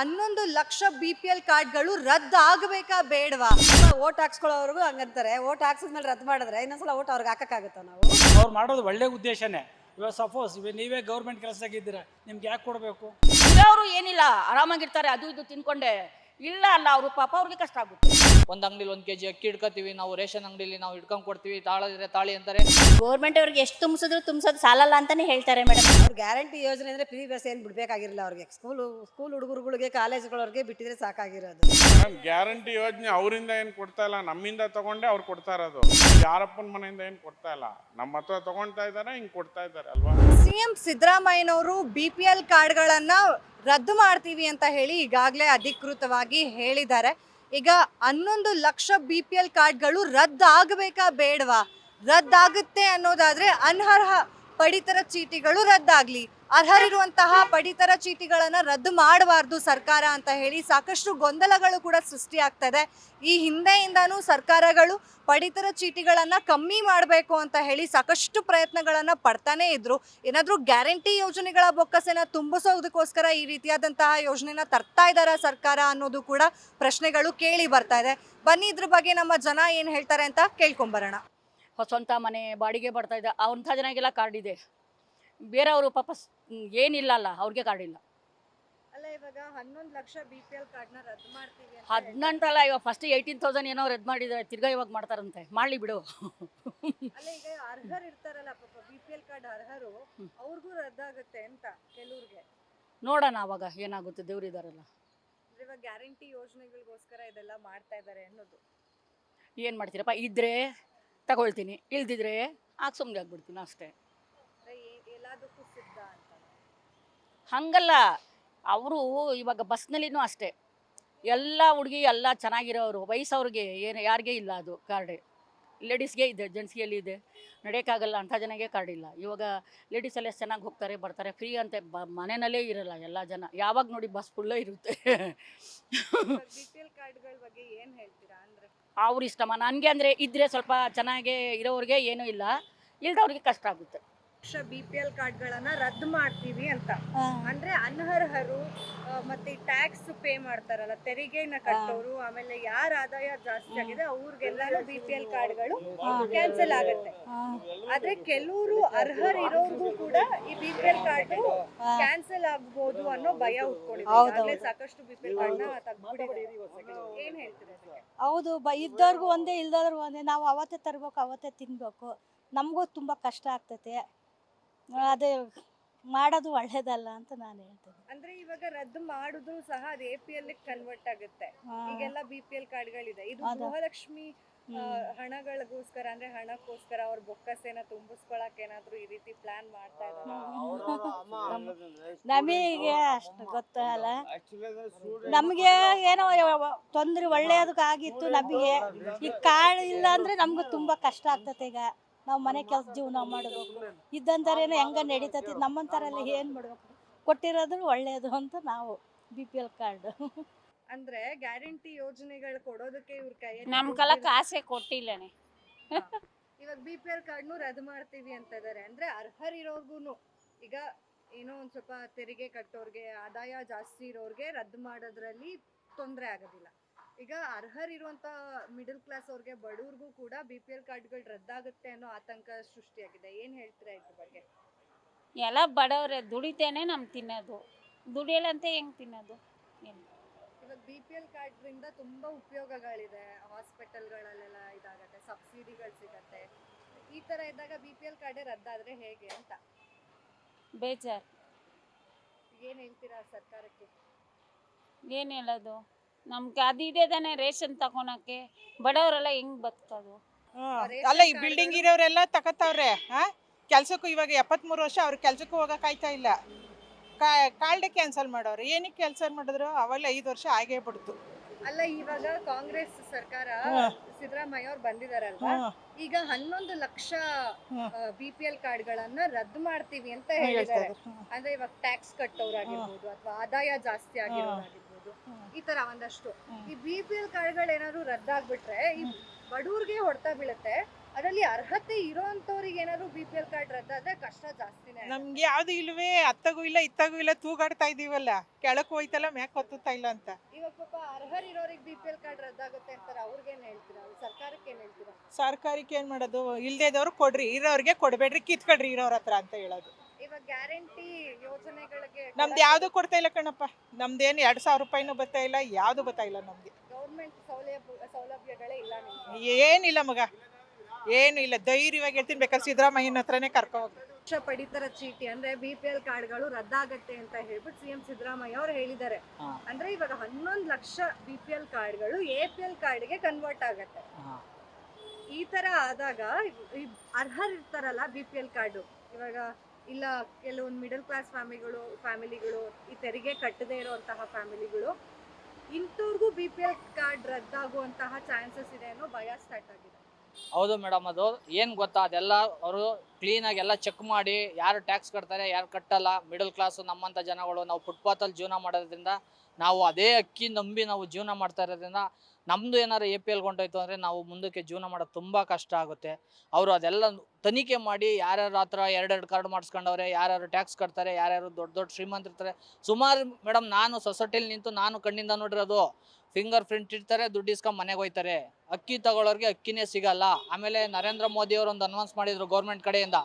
ಹನ್ನೊಂದು ಲಕ್ಷ B P L ಕಾರ್ಡ್ಗಳು ರದ್ದು ಆಗಬೇಕಾ ಬೇಡವಾ? ಓಟ್ ಹಾಕ್ಸ್ಕೊಳ್ಳೋರ್ಗು ಹಂಗಂತಾರೆ ಓಟ್ ಹಾಕ್ಸಿದ್ಮೇಲೆ ರದ್ದು ಮಾಡಿದ್ರೆ ಇನ್ನೊಂದ್ಸಲ ಓಟ್ ಅವ್ರಿಗೆ ಹಾಕಕ್ಕಾಗುತ್ತಾ ನಾವು? ಅವ್ರು ಮಾಡೋದು ಒಳ್ಳೆ ಉದ್ದೇಶನೇ. ಇವಾಗ ಸಪೋಸ್ ಇವಾಗ ನೀವೇ ಗೌರ್ಮೆಂಟ್ ಕೆಲಸದಾಗಿದ್ದೀರಾ ನಿಮ್ಗೆ ಯಾಕೆ ಕೊಡಬೇಕು? ಅವರು ಏನಿಲ್ಲ ಆರಾಮಾಗಿರ್ತಾರೆ ಅದು ಇದು ತಿನ್ಕೊಂಡೆ. ಇಲ್ಲ ಅಲ್ಲ ಅವರು ಪಾಪ ಅವ್ರಿಗೆ ಕಷ್ಟ ಆಗುತ್ತೆ. ಒಂದು ಅಂಗಡಿಲಿ ಒಂದು ಕೆಜಿ ಅಕ್ಕಿ ಇಡ್ಕೊತೀವಿ ನಾವು ರೇಷನ್ ಅಂಗಡಿಲಿ ನಾವು ಇಟ್ಕೊಂಡು ಕೊಡ್ತೀವಿ ತಾಳಿದ್ರೆ ತಾಳಿ ಅಂತಾರೆ. ಗೌರ್ಮೆಂಟ್ ಅವ್ರಿಗೆ ಎಷ್ಟು ತುಂಬಿಸಿದ್ರು ತುಂಬಿಸೋದು ಸಾಲಲ್ಲ ಅಂತಾನೆ ಹೇಳ್ತಾರೆ ಮೇಡಮ್ ಅವ್ರು ಗ್ಯಾರಂಟಿ ಯೋಜನೆ ಅಂದ್ರೆ ಫ್ರೀ ಬಸ್ ಏನು ಬಿಡ್ಬೇಕಾಗಿರಲಿಲ್ಲ ಅವ್ರಿಗೆ. ಸ್ಕೂಲು ಸ್ಕೂಲ್ ಹುಡುಗರುಗಳಿಗೆ ಕಾಲೇಜ್ಗಳವ್ರಿಗೆ ಬಿಟ್ಟಿದ್ರೆ ಸಾಕಾಗಿರೋದು. ಮೇಡಮ್ ಗ್ಯಾರಂಟಿ ಯೋಜನೆ ಅವರಿಂದ ಏನು ಕೊಡ್ತಾ ಇಲ್ಲ ನಮ್ಮಿಂದ ತಗೊಂಡೆ ಅವ್ರು ಕೊಡ್ತಾ ಇರೋದು. ಯಾರಪ್ಪನ ಮನೆಯಿಂದ ಏನು ಕೊಡ್ತಾ ಇಲ್ಲ? ನಮ್ಮ ಹತ್ರ ತಗೊಳ್ತಾ ಇದ್ದಾರೆ ಹಿಂಗೆ ಕೊಡ್ತಾ ಇದ್ದಾರೆ ಅಲ್ವಾ? ಸಿಎಂ ಸಿದ್ದರಾಮಯ್ಯನವರು ಬಿ ಪಿ ಎಲ್ ಕಾರ್ಡ್ಗಳನ್ನು ರದ್ದು ಮಾಡ್ತೀವಿ ಅಂತ ಹೇಳಿ ಈಗಾಗಲೇ ಅಧಿಕೃತವಾಗಿ ಹೇಳಿದ್ದಾರೆ. ಈಗ ಹನ್ನೊಂದು ಲಕ್ಷ ಬಿ ಪಿ ಎಲ್ ಕಾರ್ಡ್ಗಳು ರದ್ದಾಗಬೇಕಾ ಬೇಡವಾ? ರದ್ದಾಗುತ್ತೆ ಅನ್ನೋದಾದರೆ ಅನರ್ಹ ಪಡಿತರ ಚೀಟಿಗಳು ರದ್ದಾಗ್ಲಿ. ಅರ್ಹರಿರುವಂತಹ ಪಡಿತರ ಚೀಟಿಗಳನ್ನ ರದ್ದು ಮಾಡಬಾರ್ದು ಸರ್ಕಾರ ಅಂತ ಹೇಳಿ ಸಾಕಷ್ಟು ಗೊಂದಲಗಳು ಕೂಡ ಸೃಷ್ಟಿಯಾಗ್ತದೆ. ಈ ಹಿಂದೆಯಿಂದಾನು ಸರ್ಕಾರಗಳು ಪಡಿತರ ಚೀಟಿಗಳನ್ನ ಕಮ್ಮಿ ಮಾಡಬೇಕು ಅಂತ ಹೇಳಿ ಸಾಕಷ್ಟು ಪ್ರಯತ್ನಗಳನ್ನ ಪಡ್ತಾನೆ ಇದ್ರು. ಏನಾದರೂ ಗ್ಯಾರಂಟಿ ಯೋಜನೆಗಳ ಬೊಕ್ಕಸೆನ ತುಂಬಿಸೋದಕ್ಕೋಸ್ಕರ ಈ ರೀತಿಯಾದಂತಹ ಯೋಜನೆನ ತರ್ತಾ ಇದ್ದಾರಾ ಸರ್ಕಾರ ಅನ್ನೋದು ಕೂಡ ಪ್ರಶ್ನೆಗಳು ಕೇಳಿ ಬರ್ತಾ ಇದೆ. ಬನ್ನಿ ಇದ್ರ ಬಗ್ಗೆ ನಮ್ಮ ಜನ ಏನು ಹೇಳ್ತಾರೆ ಅಂತ ಕೇಳ್ಕೊಂಬರೋಣ ಸ್ವಂತ ಮನೆ ಬಾಡಿಗೆ ಬರ್ತಾ ಇದೆ ಅಂಥ ಜನಗೆಲ್ಲ ಕಾರ್ಡ್ ಇದೆ. ಬೇರೆಯವರು ಪಾಪ ಏನಿಲ್ಲ ಅಲ್ಲ ಅವ್ರಿಗೆ ಕಾರ್ಡ್ ಇಲ್ಲ. ಅಲ್ಲ ಇವಾಗ ಹನ್ನೊಂದು ಲಕ್ಷ ಬಿ ಪಿ ಎಲ್ ಕಾರ್ಡ್ನ ರದ್ದು ಮಾಡ್ತೀವಿ ಹದಿನೆಂಟಲ್ಲ ಇವಾಗ ಫಸ್ಟ್ ಏಯ್ಟೀನ್ ತೌಸಂಡ್ ಏನೋ ರದ್ದು ಮಾಡಿದ್ದಾರೆ ತಿರ್ಗಾ ಇವಾಗ ಮಾಡ್ತಾರಂತೆ. ಮಾಡಲಿ ಬಿಡು. ಅಲ್ಲ ಈಗ ಅರ್ಹರು ಇರ್ತಾರಲ್ಲ ಪಾಪ ಬಿ ಪಿ ಎಲ್ ಕಾರ್ಡ್ ಅರ್ಹರು ಅವ್ರಿಗೂ ರದ್ದಾಗುತ್ತೆ ಅಂತ ಕೆಲವ್ರಿಗೆ. ನೋಡೋಣ ಅವಾಗ ಏನಾಗುತ್ತೆ ದೇವ್ರಿದಾರಲ್ಲ ಇವಾಗ ಗ್ಯಾರಂಟಿ ಯೋಜನೆಗಳಿಗೋಸ್ಕರ ಇದೆಲ್ಲ ಮಾಡ್ತಾ ಇದ್ದಾರೆ ಅನ್ನೋದು. ಏನು ಮಾಡ್ತೀರಪ್ಪ? ಇದ್ರೆ ತಗೊಳ್ತೀನಿ. ಇಲ್ದಿದ್ರೆ ಆಗ ಸುಮ್ಮನೆ ಆಗ್ಬಿಡ್ತೀನಿ ಅಷ್ಟೇ. ಹಂಗಲ್ಲ. ಅವರು ಇವಾಗ ಬಸ್ನಲ್ಲಿನೂ ಅಷ್ಟೇ. ಎಲ್ಲ ಹುಡುಗಿ ಎಲ್ಲ ಚೆನ್ನಾಗಿರೋರು ವಯಸ್ಸವ್ರಿಗೆ ಏನು ಯಾರಿಗೆ ಇಲ್ಲ ಅದು ಕಾರ್ಡ್. ಲೇಡೀಸ್ಗೆ ಇದೆ ಜೆಂಟ್ಸ್ಗೆ ಎಲ್ಲಿ ಇದೆ. ನಡೆಯೋಕ್ಕಾಗಲ್ಲ ಅಂಥ ಜನಗೆ ಕಾರ್ಡ್ ಇಲ್ಲ. ಇವಾಗ ಲೇಡೀಸ್ ಎಲ್ಲ ಎಷ್ಟು ಚೆನ್ನಾಗಿ ಹೋಗ್ತಾರೆ ಬರ್ತಾರೆ ಫ್ರೀ ಅಂತೆ ಬ ಮನೆಯಲ್ಲೇ ಇರಲ್ಲ ಎಲ್ಲ ಜನ. ಯಾವಾಗ ನೋಡಿ ಬಸ್ ಫುಲ್ಲೇ ಇರುತ್ತೆ. ಅವ್ರ ಇಷ್ಟಮ್ಮ. ನನಗೆ ಅಂದರೆ ಇದ್ದರೆ ಸ್ವಲ್ಪ ಚೆನ್ನಾಗೇ ಇರೋರಿಗೆ ಏನೂ ಇಲ್ಲ. ಇಲ್ದವ್ರಿಗೆ ಕಷ್ಟ ಆಗುತ್ತೆ. ಲಕ್ಷ ಬಿ ಪಿ ಎಲ್ ಕಾರ್ಡ್ಗಳನ್ನ ರದ್ದು ಮಾಡ್ತೀವಿ ಅಂತ. ಅಂದ್ರೆ ಅನರ್ಹರು ಮತ್ತೆ ಟ್ಯಾಕ್ಸ್ ಪೇ ಮಾಡ್ತಾರಲ್ಲ ತೆರಿಗೆನ ಕಟ್ಟೋರು ಆಮೇಲೆ ಯಾರ ಆದಾಯ ಜಾಸ್ತಿ ಆಗಿದೆ ಅವ್ರಿಗೆಲ್ಲಾನು ಬಿ ಪಿ ಎಲ್ ಕಾರ್ಡ್ಗಳು ಕ್ಯಾನ್ಸಲ್ ಆಗುತ್ತೆ. ಆದ್ರೆ ಕೆಲವರು ಅರ್ಹರಿರೋರ್ಗೂ ಕೂಡ ಈ B P L card cancel ಆಗ್ಬೋದು ಅನ್ನೋ ಭಯ ಉಟ್ಕೊಂಡಿದ್ದಾರೆ ಸಾಕಷ್ಟು ಬಿ ಪಿ ಎಲ್ ಕಾರ್ಡ್ನ. ಏನ್ ಹೇಳ್ತೀರಾ ಹೌದು ಬ ಇದ್ದವ್ರಿಗೂ ಒಂದೇ ಇಲ್ದವ್ರಿಗೂ ಒಂದೇ. ನಾವು ಅವತ್ತೇ ತರ್ಬೇಕು ಅವತ್ತೇ ತಿನ್ಬೇಕು. ನಮಗೂ ತುಂಬ ಕಷ್ಟ ಆಗ್ತೈತೆ. ಅದೇ ಮಾಡೋದು ಒಳ್ಳೇದಲ್ಲ ಅಂತ ನಾನು ಹೇಳ್ತೇನೆ. ಅಂದ್ರೆ ಇವಾಗ ರದ್ದು ಮಾಡುದು ಸಹ ಅದು ಎ ಪಿ ಎಲ್ ಕನ್ವರ್ಟ್ ಆಗುತ್ತೆ. ಈಗೆಲ್ಲ ಬಿ ಪಿ ಎಲ್ ಕಾರ್ಡ್ಗಳಿದೆ ಇದು ಮಹಾಲಕ್ಷ್ಮಿ ಗೃಹಲಕ್ಷ್ಮಿ. ಹಣಗಳಿಗೋಸ್ಕರ ಅಂದ್ರೆ ಹಣಕ್ಕೋಸ್ಕರ ಅವ್ರ ಬೊಕ್ಕಸೇನ ತುಂಬಿಸ್ಕೊಳಕ್ ಏನಾದ್ರು ಈ ರೀತಿ ಪ್ಲಾನ್ ಮಾಡ್ತಾ ಇದ್ದಾರೆ ನಮಗೆ ಅಷ್ಟು ಗೊತ್ತಲ್ಲ ನಮಗೆ ಏನೋ ತೊಂದ್ರೆ ಒಳ್ಳೆಯದಕ್ಕಾಗಿತ್ತು ನಮಗೆ. ಈ ಕಾರ್ಡ್ ಇಲ್ಲ ಅಂದ್ರೆ ನಮ್ಗೆ ತುಂಬಾ ಕಷ್ಟ ಆಗ್ತತೆ ಈಗ. ನಾವು ಮನೆ ಕೆಲಸ ಜೀವನ ಮಾಡಬೇಕು ಇದ್ದಂಥರೇನು ಹೆಂಗ ನಡೀತತಿ? ನಮ್ಮಂಥರೆಲ್ಲ ಏನು ಮಾಡ್ಬೇಕು? ಕೊಟ್ಟಿರೋದು ಒಳ್ಳೆಯದು ಅಂತ ನಾವು ಬಿ ಪಿ ಎಲ್ ಕಾರ್ಡ್ ಅಂದ್ರೆ ಗ್ಯಾರಂಟಿ ಯೋಜನೆಗಳು ಕೊಡೋದಕ್ಕೆ ಇವ್ರ ಕೈ ನಮ್ಗೆಲ್ಲ ಕಾಸೆ ಕೊಟ್ಟಿಲ್ಲನೆ. ಇವಾಗ ಬಿ ಪಿ ಎಲ್ ಕಾರ್ಡ್ನು ರದ್ದು ಮಾಡ್ತೀವಿ ಅಂತ ಇದಾರೆ. ಅಂದ್ರೆ ಅರ್ಹರಿರೋರ್ಗು ಈಗ ಏನೋ ಒಂದ್ ಸ್ವಲ್ಪ ತೆರಿಗೆ ಕಟ್ಟೋರ್ಗೆ ಆದಾಯ ಜಾಸ್ತಿ ಇರೋರ್ಗೆ ರದ್ದು ಮಾಡೋದ್ರಲ್ಲಿ ತೊಂದರೆ ಆಗೋದಿಲ್ಲ. ಈಗ ಅರ್ಹರಿರುವಂತ ಮಿಡಲ್ ಕ್ಲಾಸ್ ಅವ್ರಿಗೆ ಬಡವ್ರಿಗೂ ಕೂಡ ಬಿ ಪಿ ಎಲ್ ಕಾರ್ಡ್ಗಳು ರದ್ದಾಗುತ್ತೆ ಅನ್ನೋ ಆತಂಕ ಸೃಷ್ಟಿಯಾಗಿದೆ. ಏನ್ ಹೇಳ್ತೀರಾ ಇದ್ರ ಬಗ್ಗೆ? ಎಲ್ಲ ಬಡವ್ರೆ ದುಡಿತೇನೆ ನಮ್ ತಿನ್ನೋದು. ದುಡಿಯಲ್ಲಂತೆ ಹೆಂಗ್ ತಿನ್ನೋದು? ಏನು? ಇವಾಗ ಬಿ ಪಿ ಎಲ್ ಕಾರ್ಡ್ರಿಂದ ತುಂಬಾ ಉಪಯೋಗಗಳಿದೆ. ಹಾಸ್ಪಿಟಲ್ಗಳಲ್ಲೆಲ್ಲ ಇದಾಗತ್ತೆ ಸಬ್ಸಿಡಿಗಳು ಸಿಗತ್ತೆ. ಈ ತರ ಇದ್ದಾಗ ಬಿ ಪಿ ಎಲ್ ಕಾರ್ಡೇ ರದ್ದಾದ್ರೆ ಹೇಗೆ ಅಂತ? ಬೇಜಾರು. ಏನ್ ಹೇಳ್ತೀರಾ ಸರ್ಕಾರಕ್ಕೆ? ಏನು ಹೇಳೋದು? ನಮ್ಗೆ ಅದು ಇದೆ ತಾನೆ ರೇಷನ್ ತಗೊಳಕ್ಕೆ. ಬಡವರೆಲ್ಲ ಹೆಂಗ್ ಬದುಕೋದು? ಅಲ್ಲ ಈ ಬಿಲ್ಡಿಂಗ್ ಇರೋರೆಲ್ಲ ತಗೋತಾವ್ರೆ ಹಾ ಕೆಲ್ಸಕ್ಕೂ ಇವಾಗ ಎಪ್ಪತ್ಮೂರು ವರ್ಷ ಅವ್ರ ಕೆಲ್ಸಕ್ಕೂ ಹೋಗಕ್ ಆಯ್ತಾ ಇಲ್ಲ. ಕಾರ್ಡ್ ಕ್ಯಾನ್ಸಲ್ ಮಾಡೋರು. ಏನಕ್ಕೆ ಕ್ಯಾನ್ಸಲ್ ಮಾಡಿದ್ರು? ಅವೆಲ್ಲ ಐದು ವರ್ಷ ಆಗೇ ಬಿಡ್ತು. ಅಲ್ಲ ಇವಾಗ ಕಾಂಗ್ರೆಸ್ ಸರ್ಕಾರ. ಸಿದ್ದರಾಮಯ್ಯ ಅವ್ರು ಬಂದಿದಾರಲ್ವಾ? ಈಗ ಹನ್ನೊಂದು ಲಕ್ಷ ಬಿಪಿಎಲ್ ಬಿ ಪಿ ಎಲ್ ಕಾರ್ಡ್ಗಳನ್ನ ರದ್ದು ಮಾಡ್ತೀವಿ ಅಂತ ಹೇಳಿದ್ದಾರೆ. ಅಂದ್ರೆ ಇವಾಗ ಟ್ಯಾಕ್ಸ್ ಕಟ್ಟೋರಾಗಿರ್ಬೋದು ಅಥವಾ ಆದಾಯ ಜಾಸ್ತಿ ಆಗಿರೋರಾಗಿರ್ಬೋದು. ಈ ತರ ಒಂದಷ್ಟು. ಈ ಬಿ ಪಿ ಎಲ್ ಕಾರ್ಡ್ಗಳು ಏನಾದ್ರು ರದ್ದಾಗ್ಬಿಟ್ರೆ ಈ ಬಡವ್ರಿಗೆ ಹೊಡ್ತಾ ಬೀಳುತ್ತೆ. ಅದರಲ್ಲಿ ಅರ್ಹತೆ ಇರೋಂಥವ್ರಿಗೆ ಏನಾದ್ರು ಬಿ ಪಿ ಎಲ್ ಕಾರ್ಡ್ ರದ್ದಾದ್ರೆ ಕಷ್ಟ ಜಾಸ್ತಿನೇ. ನಮ್ಗೆ ಯಾವ್ದು ಇಲ್ವೇ ಅತ್ತಗೂ ಇಲ್ಲ ಇತ್ತಗೂ ಇಲ್ಲ ತೂಗಾಡ್ತಾ ಇದೀವಲ್ಲ. ಕೆಳಕ್ ಹೋಯ್ತಲ್ಲ ಮ್ಯಾಕ್ ಹೊತ್ತುತ್ತಾ ಇಲ್ಲ ಅಂತ. ಇವಾಗ ಪಾಪ ಅರ್ಹರಿರೋರಿಗೆ ಬಿ ಪಿ ಎಲ್ ಕಾರ್ಡ್ ರದ್ದಾಗುತ್ತೆ ಅಂತಾರೆ ಅವ್ರಿಗೇನ್ ಹೇಳ್ತೀರಾ? ಸರ್ಕಾರಕ್ಕೆ ಏನ್ ಹೇಳ್ತೀರಾ? ಸರ್ಕಾರಕ್ಕೆ ಏನ್ ಮಾಡೋದು? ಇಲ್ದೇದವ್ರು ಕೊಡ್ರಿ ಇರೋರಿಗೆ ಕೊಡ್ಬೇಡ್ರಿ ಕಿತ್ಕೊಡ್ರಿ ಇರೋರ್ ಹತ್ರ ಅಂತ ಹೇಳೋದು. ಗ್ಯಾರಂಟಿ ಯೋಜನೆಗಳಿಗೆ ನಮ್ದು ಯಾವ್ದು ಕೊಡ್ತಾ ಇಲ್ಲ ಕಣಪ್ಪ. ನಮ್ದೇನು ಎರಡ್ ಸಾವಿರ ರೂಪಾಯಿನೂ ಬರ್ತಾ ಇಲ್ಲ ಯಾವ್ದು ಬರ್ತಾ ಇಲ್ಲ ನಮ್ಗೆ. ಗೌರ್ಮೆಂಟ್ ಸೌಲಭ್ಯ ಸೌಲಭ್ಯಗಳೇ ಇಲ್ಲ ನಿಮ್ಗೆ. ಏನಿಲ್ಲ ಮಗ ಏನು ಇಲ್ಲ. ಧೈರ್ಯವಾಗಿ ಹೇಳ್ತೀನಿ ಬೇಕಾದ್ರೆ ಸಿದ್ದರಾಮಯ್ಯನ ಹತ್ರನೇ ಕರ್ಕೊ ಪಕ್ಷ ಪಡಿತರ ಚೀಟಿ ಅಂದ್ರೆ ಬಿ ಪಿ ಎಲ್ ಕಾರ್ಡ್ಗಳು ರದ್ದಾಗತ್ತೆ ಅಂತ ಹೇಳ್ಬಿಟ್ಟು ಸಿಎಂ ಸಿದ್ದರಾಮಯ್ಯ ಅವರು ಹೇಳಿದ್ದಾರೆ. ಹಾ. ಅಂದ್ರೆ ಇವಾಗ ಹನ್ನೊಂದು ಲಕ್ಷ ಬಿ ಪಿ ಎಲ್ ಕಾರ್ಡ್ಗಳು ಎ ಪಿ ಎಲ್ ಕಾರ್ಡ್ಗೆ ಕನ್ವರ್ಟ್ ಆಗತ್ತೆ. ಈ ತರ ಆದಾಗ ಈ ಅರ್ಹರು ಇರ್ತಾರಲ್ಲ ಬಿ ಪಿ ಎಲ್ ಕಾರ್ಡು ಇವಾಗ ಇಲ್ಲ ಕೆಲವೊಂದು ಮಿಡಲ್ ಕ್ಲಾಸ್ ಫ್ಯಾಮಿಲಿಗಳು ಫ್ಯಾಮಿಲಿಗಳು ಈ ತೆರಿಗೆ ಕಟ್ಟದೇ ಇರುವಂತಹ ಫ್ಯಾಮಿಲಿಗಳು ಇಂಥವ್ರಿಗೂ ಬಿ ಪಿ ಎಲ್ ಕಾರ್ಡ್ ರದ್ದಾಗುವಂತಹ ಚಾನ್ಸಸ್ ಇದೆ ಅನ್ನೋ ಭಯ ಸ್ಟಾರ್ಟ್ ಆಗಿದೆ. ಹೌದು ಮೇಡಮ್ ಅದು ಏನು ಗೊತ್ತಾ, ಅದೆಲ್ಲ ಅವರು ಕ್ಲೀನಾಗಿ ಎಲ್ಲ ಚೆಕ್ ಮಾಡಿ ಯಾರು ಟ್ಯಾಕ್ಸ್ ಕಟ್ತಾರೆ, ಯಾರು ಕಟ್ಟಲ್ಲ ಮಿಡಲ್ ಕ್ಲಾಸು ನಮ್ಮಂಥ ಜನಗಳು ನಾವು ಫುಟ್ಪಾತಲ್ಲಿ ಜೀವನ ಮಾಡೋದ್ರಿಂದ ನಾವು ಅದೇ ಅಕ್ಕಿ ನಂಬಿ ನಾವು ಜೀವನ ಮಾಡ್ತಾ ಇರೋದ್ರಿಂದ ನಮ್ಮದು ಏನಾರು ಎ ಪಿ ಎಲ್ ಗೊಂಡೋಯ್ತು ಅಂದರೆ ನಾವು ಮುಂದಕ್ಕೆ ಜೀವನ ಮಾಡೋದು ತುಂಬ ಕಷ್ಟ ಆಗುತ್ತೆ. ಅವರು ಅದೆಲ್ಲ ತನಿಖೆ ಮಾಡಿ ಯಾರ್ಯಾರ ಹತ್ರ ಎರಡೆರಡು ಕಾರ್ಡ್ ಮಾಡಿಸ್ಕೊಂಡವ್ರೆ, ಯಾರ್ಯಾರು ಟ್ಯಾಕ್ಸ್ ಕಟ್ತಾರೆ, ಯಾರ್ಯಾರು ದೊಡ್ಡ ದೊಡ್ಡ ಶ್ರೀಮಂತರಿರ್ತಾರೆ ಸುಮಾರು ಮೇಡಮ್ ನಾನು ಸೊಸೈಟಿಲಿ ನಿಂತು ನಾನು ಕಣ್ಣಿಂದ ನೋಡಿರೋದು, ಫಿಂಗರ್ ಪ್ರಿಂಟ್ ಇಡ್ತಾರೆ, ದುಡ್ಡು ಇಸ್ಕೊಂಡು ಮನೆಗೆ ಹೋಯ್ತಾರೆ. ಅಕ್ಕಿ ತಗೊಳ್ಳೋರಿಗೆ ಅಕ್ಕಿನೇ ಸಿಗಲ್ಲ. ಆಮೇಲೆ ನರೇಂದ್ರ ಮೋದಿ ಅವರು ಒಂದು ಅನೌನ್ಸ್ ಮಾಡಿದ್ರು ಗೌರ್ಮೆಂಟ್ ಕಡೆಯಿಂದ.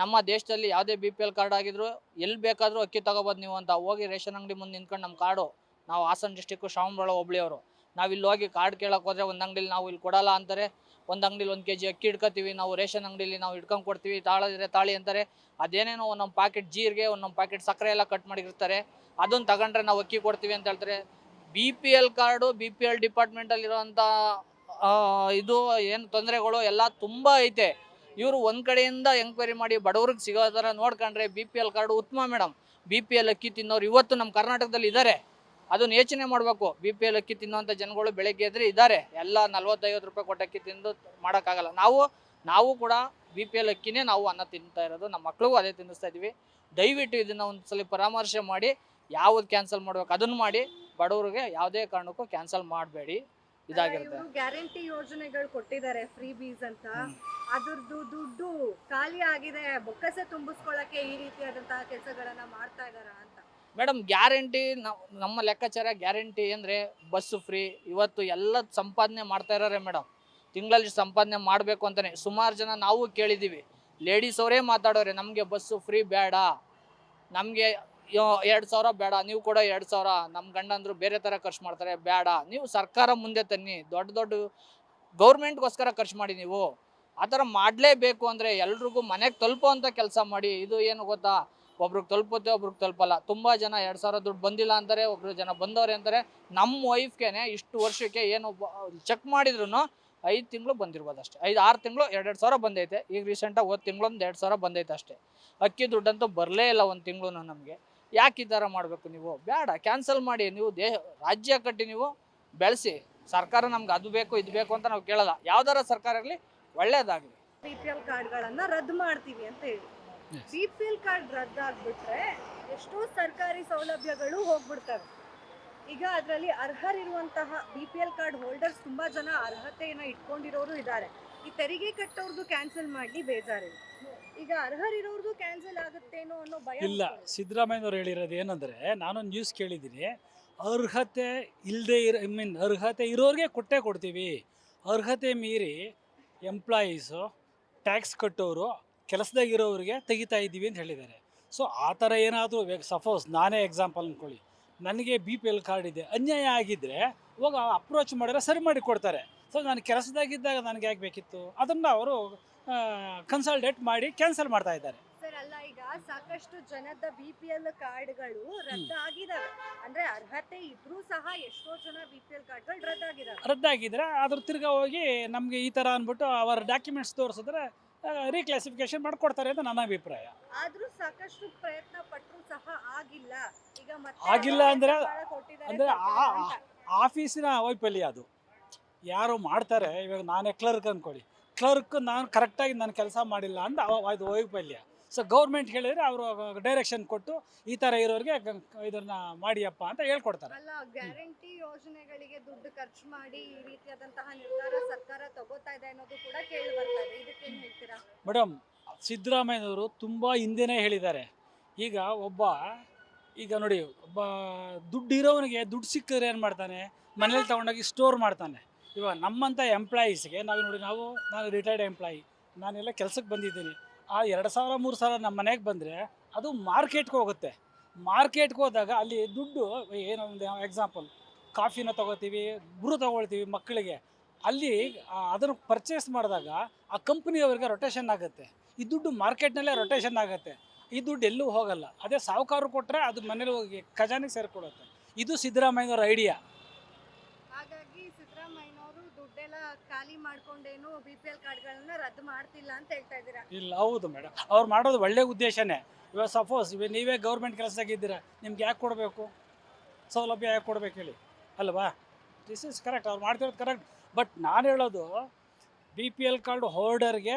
ನಮ್ಮ ದೇಶದಲ್ಲಿ ಯಾವುದೇ ಬಿ ಪಿ ಎಲ್ ಕಾರ್ಡ್ ಆಗಿದ್ರು ಎಲ್ಲಿ ಬೇಕಾದರೂ ಅಕ್ಕಿ ತಗೋಬೋದು ನೀವು ಅಂತ ಹೋಗಿ ರೇಷನ್ ಅಂಗಡಿ ಮುಂದೆ ನಿಂತ್ಕೊಂಡು ನಮ್ಮ ಕಾರ್ಡು, ನಾವು ಹಾಸನ ಡಿಸ್ಟಿಕ್ಕು ಶ್ರವಣಬೆಳಗೊಳ ಹೋಬಳಿಯವರು ನಾವು ಇಲ್ಲಿ ಹೋಗಿ ಕಾರ್ಡ್ ಕೇಳಕ್ಕೆ ಹೋದರೆ ಒಂದು ಅಂಗಡಿಲಿ ನಾವು ಇಲ್ಲಿ ಕೊಡಲ್ಲ ಅಂತಾರೆ. ಒಂದು ಅಂಗಡಿಲಿ ಒಂದು ಕೆ ಜಿ ಅಕ್ಕಿ ಇಡ್ಕೋತೀವಿ ನಾವು ರೇಷನ್ ಅಂಗಡಿಲಿ ನಾವು ಇಟ್ಕೊಂಡು ಕೊಡ್ತೀವಿ ತಾಳಿದ್ರೆ ತಾಳಿ ಅಂತಾರೆ. ಅದೇನೇನೋ ಒಂದೊಂದು ಪ್ಯಾಕೆಟ್ ಜೀರಿಗೆ ಒಂದೊಂದು ಪ್ಯಾಕೆಟ್ ಸಕ್ಕರೆ ಎಲ್ಲ ಕಟ್ ಮಾಡಿರ್ತಾರೆ. ಅದನ್ನು ತಗೊಂಡ್ರೆ ನಾವು ಅಕ್ಕಿ ಕೊಡ್ತೀವಿ ಅಂತ ಹೇಳ್ತಾರೆ. B P L card B P L ಡಿಪಾರ್ಟ್ಮೆಂಟಲ್ಲಿರುವಂಥ ಇದು ಏನು ತೊಂದರೆಗಳು ಎಲ್ಲ ತುಂಬ ಐತೆ. ಇವರು ಒಂದು ಕಡೆಯಿಂದ ಎಂಕ್ವೈರಿ ಮಾಡಿ ಬಡವ್ರಿಗೆ ಸಿಗೋ ಥರ ನೋಡ್ಕೊಂಡ್ರೆ ಬಿ ಪಿ ಎಲ್ ಕಾರ್ಡು ಉತ್ತಮ ಮೇಡಮ್ ಬಿ ಪಿ ಎಲ್ ಅಕ್ಕಿ ತಿನ್ನೋರು ಇವತ್ತು ನಮ್ಮ ಕರ್ನಾಟಕದಲ್ಲಿ ಇದ್ದಾರೆ ಅದನ್ನ ಯೋಚನೆ ಮಾಡಬೇಕು. ಬಿ ಪಿ ಎಲ್ ಅಕ್ಕಿ ತಿನ್ನುವಂಥ ಜನಗಳು ಬೆಳಗ್ಗೆ ಎದ್ರೆ ಇದ್ದಾರೆ ಎಲ್ಲ ನಲ್ವತ್ತೈವತ್ತು ರೂಪಾಯಿ ಕೊಟ್ಟು ಅಕ್ಕಿ ತಿಂದು ಮಾಡೋಕ್ಕಾಗಲ್ಲ. ನಾವು ನಾವು ಕೂಡ ಬಿ ಪಿ ಎಲ್ ಅಕ್ಕಿನೇ ನಾವು ಅನ್ನ ತಿಂತಾ ಇರೋದು. ನಮ್ಮ ಮಕ್ಳಿಗೂ ಅದೇ ತಿನ್ನಿಸ್ತಾ ಇದೀವಿ. ದಯವಿಟ್ಟು ಇದನ್ನು ಒಂದು ಸಲ ಪರಾಮರ್ಶೆ ಮಾಡಿ, ಯಾವ್ದು ಕ್ಯಾನ್ಸಲ್ ಮಾಡ್ಬೇಕು ಅದನ್ನು ಮಾಡಿ, ಬಡವರಿಗೆ ಯಾವುದೇ ಕಾರಣಕ್ಕೂ ಕ್ಯಾನ್ಸಲ್ ಮಾಡಬೇಡಿ. ಇದಾಗಿರುತ್ತೆ. ಗ್ಯಾರಂಟಿ ಯೋಜನೆಗಳು ಕೊಟ್ಟಿದ್ದಾರೆ ಫ್ರೀ ಬೀಸ್ ಅಂತ. ಅದ್ರದ್ದು ದುಡ್ಡು ಖಾಲಿ ಆಗಿದೆ ಬೊಕ್ಕಸೆ ತುಂಬಿಸ್ಕೊಳ್ಳಕ್ಕೆ ಈ ರೀತಿಯಾದಂತಹ ಕೆಲಸಗಳನ್ನ ಮಾಡ್ತಾ ಇದಾರ ಅಂತ. ಮೇಡಮ್ ಗ್ಯಾರಂಟಿ ನಮ್ಮ ಲೆಕ್ಕಾಚಾರ ಗ್ಯಾರಂಟಿ ಅಂದ್ರೆ ಬಸ್ಸು ಫ್ರೀ ಇವತ್ತು ಎಲ್ಲ ಸಂಪಾದನೆ ಮಾಡ್ತಾ ಇರೋರೆ ಮೇಡಮ್. ತಿಂಗಳಲ್ಲಿ ಸಂಪಾದನೆ ಮಾಡಬೇಕು ಅಂತಾನೆ. ಸುಮಾರು ಜನ ನಾವು ಕೇಳಿದೀವಿ. ಲೇಡೀಸ್ ಅವರೇ ಮಾತಾಡೋರೆ ನಮಗೆ ಬಸ್ಸು ಫ್ರೀ ಬೇಡ. ನಮಗೆ ಎರಡು ಸಾವಿರ ಬೇಡ, ನೀವು ಕೂಡ ಎರಡು ಸಾವಿರ ನಮ್ಮ ಗಂಡಂದ್ರು ಬೇರೆ ಥರ ಖರ್ಚು ಮಾಡ್ತಾರೆ, ಬೇಡ. ನೀವು ಸರ್ಕಾರ ಮುಂದೆ ತನ್ನಿ, ದೊಡ್ಡ ದೊಡ್ಡ ಗೌರ್ಮೆಂಟ್ಗೋಸ್ಕರ ಖರ್ಚು ಮಾಡಿ ನೀವು. ಆ ಥರ ಮಾಡಲೇಬೇಕು ಅಂದರೆ ಎಲ್ರಿಗೂ ಮನೆಗೆ ತಲುಪುವಂಥ ಕೆಲಸ ಮಾಡಿ, ಇದು ಏನು ಗೊತ್ತಾ? ಒಬ್ರಿಗೆ ತಲುಪುತ್ತೆ, ಒಬ್ರಿಗೆ ತಲುಪಲ್ಲ. ತುಂಬ ಜನ ಎರಡು ಸಾವಿರ ದುಡ್ಡು ಬಂದಿಲ್ಲ ಅಂತಾರೆ, ಒಬ್ರು ಜನ ಬಂದವ್ರೆ ಅಂತಾರೆ. ನಮ್ಮ ವೈಫ್ಗೆನೆ ಇಷ್ಟು ವರ್ಷಕ್ಕೆ ಏನು ಚೆಕ್ ಮಾಡಿದ್ರು ಐದು ತಿಂಗಳು ಬಂದಿರ್ಬೋದು ಅಷ್ಟೇ ಐದು, ಆರು ತಿಂಗಳು ಎರಡೆರಡು ಸಾವಿರ ಬಂದೈತೆ. ಈಗ ರೀಸೆಂಟಾಗಿ ಒಂದು ಎರಡು ಸಾವಿರ ಬಂದೈತೆ ಅಷ್ಟೇ ಅಕ್ಕಿ ದುಡ್ಡಂತೂ ಬರಲೇ ಇಲ್ಲ ಒಂದು ತಿಂಗಳು ನಮಗೆ. ಯಾಕೆ ಈ ಥರ ಮಾಡಬೇಕು ನೀವು? ಬೇಡ ಕ್ಯಾನ್ಸಲ್ ಮಾಡಿ ನೀವು ದೇಹ ರಾಜ್ಯ ಕಟ್ಟಿ ನೀವು ಬೆಳೆಸಿ. ಸರ್ಕಾರ ನಮ್ಗೆ ಅದು ಬೇಕು ಇದು ಬೇಕು ಅಂತ ನಾವು ಕೇಳಲ್ಲ. ಯಾವ್ದಾರ ಸರ್ಕಾರ ಇರಲಿ ಒಳ್ಳೇದಾಗಲಿ. ಬಿ ಪಿ ಎಲ್ ಕಾರ್ಡ್ಗಳನ್ನು ರದ್ದು ಮಾಡ್ತೀವಿ ಅಂತ ಹೇಳಿ. ಬಿ ಪಿ ಎಲ್ ಕಾರ್ಡ್ ರದ್ದಾಗ್ಬಿಟ್ರೆ ಎಷ್ಟೋ ಸರ್ಕಾರಿ ಸೌಲಭ್ಯಗಳು ಹೋಗ್ಬಿಡ್ತವೆ. ಈಗ ಅದರಲ್ಲಿ ಅರ್ಹರಿರುವಂತಹ B P L card holders ತುಂಬ ಜನ ಅರ್ಹತೆಯನ್ನು ಇಟ್ಕೊಂಡಿರೋರು ಇದ್ದಾರೆ. ಈ ತೆರಿಗೆ ಕಟ್ಟೋರ್ದು ಕ್ಯಾನ್ಸಲ್ ಮಾಡಲಿ ಬೇಜಾರಿಲ್ಲ. ಈಗ ಅರ್ಹರಿರೋರ್ದು ಕ್ಯಾನ್ಸಲ್ ಆಗುತ್ತೇನೋ ಅನ್ನೋ ಭಯ ಇಲ್ಲ. ಸಿದ್ದರಾಮಯ್ಯನವ್ರು ಹೇಳಿರೋದು ಏನಂದರೆ ನಾನು ನ್ಯೂಸ್ ಕೇಳಿದ್ದೀನಿ ಅರ್ಹತೆ ಇಲ್ಲದೆ ಇರೋ ಐ ಮೀನ್ ಅರ್ಹತೆ ಇರೋರಿಗೆ ಕೊಟ್ಟೇ ಕೊಡ್ತೀವಿ. ಅರ್ಹತೆ ಮೀರಿ ಎಂಪ್ಲಾಯೀಸು ಟ್ಯಾಕ್ಸ್ ಕಟ್ಟೋರು ಕೆಲಸದಾಗಿರೋರಿಗೆ ತೆಗಿತಾ ಇದ್ದೀವಿ ಅಂತ ಹೇಳಿದ್ದಾರೆ. ಸೊ ಆ ಥರ ಏನಾದರೂ ಸಪೋಸ್ ನಾನೇ ಎಕ್ಸಾಂಪಲ್ ಅಂದ್ಕೊಳ್ಳಿ ನನಗೆ ಬಿ ಪಿ ಎಲ್ ಕಾರ್ಡ್ ಇದೆ ಅನ್ಯಾಯ ಆಗಿದ್ದರೆ ಇವಾಗ ಅಪ್ರೋಚ್ ಮಾಡಿದ್ರೆ ಸರಿ ಮಾಡಿ ಕೊಡ್ತಾರೆ. ಸೊ ನಾನು ಕೆಲಸದಾಗಿದ್ದಾಗ ನನಗೆ ಯಾಕೆ ಬೇಕಿತ್ತು? ಅದನ್ನು ಅವರು ಕನ್ಸಲ್ಟೇಟ್ ಮಾಡಿ ಕ್ಯಾನ್ಸಲ್ ಮಾಡ್ತಾ ಇದ್ದಾರೆ. ಸರ್ ಅಲ್ಲ ಈಗ ಸಾಕಷ್ಟು ಜನದ ಬಿ ಪಿ ಎಲ್ ಕಾರ್ಡ್ಗಳು ಅಂದ್ರೆ ಅರ್ಹತೆ ಇದ್ರೂ ಸಹ ಎಷ್ಟೋ ಜನ ಬಿ ಪಿ ಎಲ್ ಕಾರ್ಡ್ಗಳು ರದ್ದಾಗಿದಾವೆ. ರದ್ದಾಗಿದ್ರೆ ಅದ್ರ ತಿರ್ಗಾ ಹೋಗಿ ನಮಗೆ ಈ ತರ ಅಂದ್ಬಿಟ್ಟು ಅವರ ಡಾಕ್ಯುಮೆಂಟ್ಸ್ ತೋರಿಸಿದ್ರೆ ರೀಕ್ಲಾಸಿಫಿಕೇಶನ್ ಮಾಡ್ಕೊಡ್ತಾರೆ ಅಂತ ನನ್ನ ಅಭಿಪ್ರಾಯ. ಆದ್ರೂ ಸಾಕಷ್ಟು ಪ್ರಯತ್ನ ಪಟ್ಟರು ಸಹ ಆಗಿಲ್ಲ. ಈಗ ಮತ್ತೆ ಆಗಿಲ್ಲ ಅಂದ್ರೆ- ಅಂದ್ರೆ. ಆಫೀಸಿನ ವೈಫಲ್ಯ ಅದು. ಯಾರು ಮಾಡ್ತಾರೆ ಇವಾಗ ನಾನೇ ಕ್ಲರ್ಕ್ ಅಂದ್ಕೊಳ್ಳಿ ಕ್ಲರ್ಕ್ ನಾನು ಕರೆಕ್ಟಾಗಿ ನಾನು ಕೆಲಸ ಮಾಡಿಲ್ಲ ಅಂತ ಅದು ವೈಫಲ್ಯ. ಸೊ ಗೌರ್ಮೆಂಟ್ ಹೇಳಿದ್ರೆ ಅವರು ಡೈರೆಕ್ಷನ್ ಕೊಟ್ಟು ಈ ಥರ ಇರೋರಿಗೆ ಇದನ್ನ ಮಾಡಿಯಪ್ಪ ಅಂತ ಹೇಳ್ಕೊಡ್ತಾರೆ. ಅಲ್ಲ ಗ್ಯಾರಂಟಿ ಯೋಜನೆಗಳಿಗೆ ದುಡ್ಡು ಖರ್ಚು ಮಾಡಿ ಈ ರೀತಿಯಾದಂತಹ ನಿರ್ಧಾರ ಸರ್ಕಾರ ತಗೋತಾ ಇದೆ ಅನ್ನೋದು ಕೂಡ ಕೇಳಿ ಬರ್ತಾ ಇದೆ. ಇದಕ್ಕೇನು ಹೇಳ್ತೀರಾ? ಮೇಡಮ್ ಸಿದ್ದರಾಮಯ್ಯನವರು ತುಂಬ ಹಿಂದೆನೇ ಹೇಳಿದ್ದಾರೆ. ಈಗ ಒಬ್ಬ ಈಗ ನೋಡಿ ಒಬ್ಬ ದುಡ್ಡು ಇರೋವನಿಗೆ ದುಡ್ಡು ಸಿಕ್ಕಿದ್ರೆ ಏನು ಮಾಡ್ತಾನೆ? ಮನೇಲಿ ತೊಗೊಂಡೋಗಿ ಸ್ಟೋರ್ ಮಾಡ್ತಾನೆ. ಇವಾಗ ನಮ್ಮಂಥ ಎಂಪ್ಲಾಯೀಸ್ಗೆ ನಾವು ನೋಡಿ ನಾವು, ನಾನು ರಿಟೈರ್ಡ್ ಎಂಪ್ಲಾಯಿ ನಾನೆಲ್ಲ ಕೆಲಸಕ್ಕೆ ಬಂದಿದ್ದೀನಿ. ಆ ಎರಡು ಸಾವಿರ, ಮೂರು ಸಾವಿರ ನಮ್ಮ ಮನೆಗೆ ಬಂದರೆ ಅದು ಮಾರ್ಕೆಟ್ಗೆ ಹೋಗುತ್ತೆ. ಮಾರ್ಕೆಟ್ಗೆ ಹೋದಾಗ ಅಲ್ಲಿ ದುಡ್ಡು ಏನೋ ಒಂದು ಎಕ್ಸಾಂಪಲ್ ಕಾಫಿನ ತೊಗೋತೀವಿ, ಗುರು ತೊಗೊಳ್ತೀವಿ ಮಕ್ಕಳಿಗೆ. ಅಲ್ಲಿ ಅದನ್ನು ಪರ್ಚೇಸ್ ಮಾಡಿದಾಗ ಆ ಕಂಪ್ನಿಯವ್ರಿಗೆ ರೊಟೇಷನ್ ಆಗುತ್ತೆ. ಈ ದುಡ್ಡು ಮಾರ್ಕೆಟ್ನಲ್ಲೇ ರೊಟೇಷನ್ ಆಗುತ್ತೆ. ಈ ದುಡ್ಡು ಎಲ್ಲೂ ಹೋಗಲ್ಲ. ಅದೇ ಸಾಹುಕಾರ ಕೊಟ್ಟರೆ ಅದು ಮನೇಲಿ ಹೋಗಿ ಖಜಾನೆಗೆ ಸೇರಿಕೊಡುತ್ತೆ ಇದು ಸಿದ್ದರಾಮಯ್ಯವರ ಐಡಿಯಾ ಹಾಗಾಗಿ ಸಿದ್ದರಾಮಯ್ಯನವರು ದುಡ್ಡೆಲ್ಲ ಖಾಲಿ ಮಾಡ್ಕೊಂಡೇನು ಬಿ ಪಿ ಎಲ್ ಕಾರ್ಡ್ಗಳನ್ನ ರದ್ದು ಮಾಡ್ತಿಲ್ಲ ಅಂತ ಹೇಳ್ತಾ ಇದ್ದೀರಾ? ಇಲ್ಲ ಹೌದು ಮೇಡಮ್ ಅವ್ರು ಮಾಡೋದು ಒಳ್ಳೆ ಉದ್ದೇಶನೇ. ಇವಾಗ ಸಪೋಸ್ ಇವಾಗ ನೀವೇ ಗೌರ್ಮೆಂಟ್ ಕೆಲಸದಾಗಿದ್ದೀರಾ ನಿಮ್ಗೆ ಯಾಕೆ ಕೊಡಬೇಕು? ಸೌಲಭ್ಯ ಯಾಕೆ ಕೊಡ್ಬೇಕು ಹೇಳಿ? ಅಲ್ವಾ? ದಿಸ್ ಇಸ್ ಕರೆಕ್ಟ್ ಅವ್ರು ಮಾಡ್ತಿರೋದು ಕರೆಕ್ಟ್ ಬಟ್ ನಾನು ಹೇಳೋದು ಬಿ ಪಿ ಎಲ್ ಕಾರ್ಡ್ ಹೋಲ್ಡರ್ಗೆ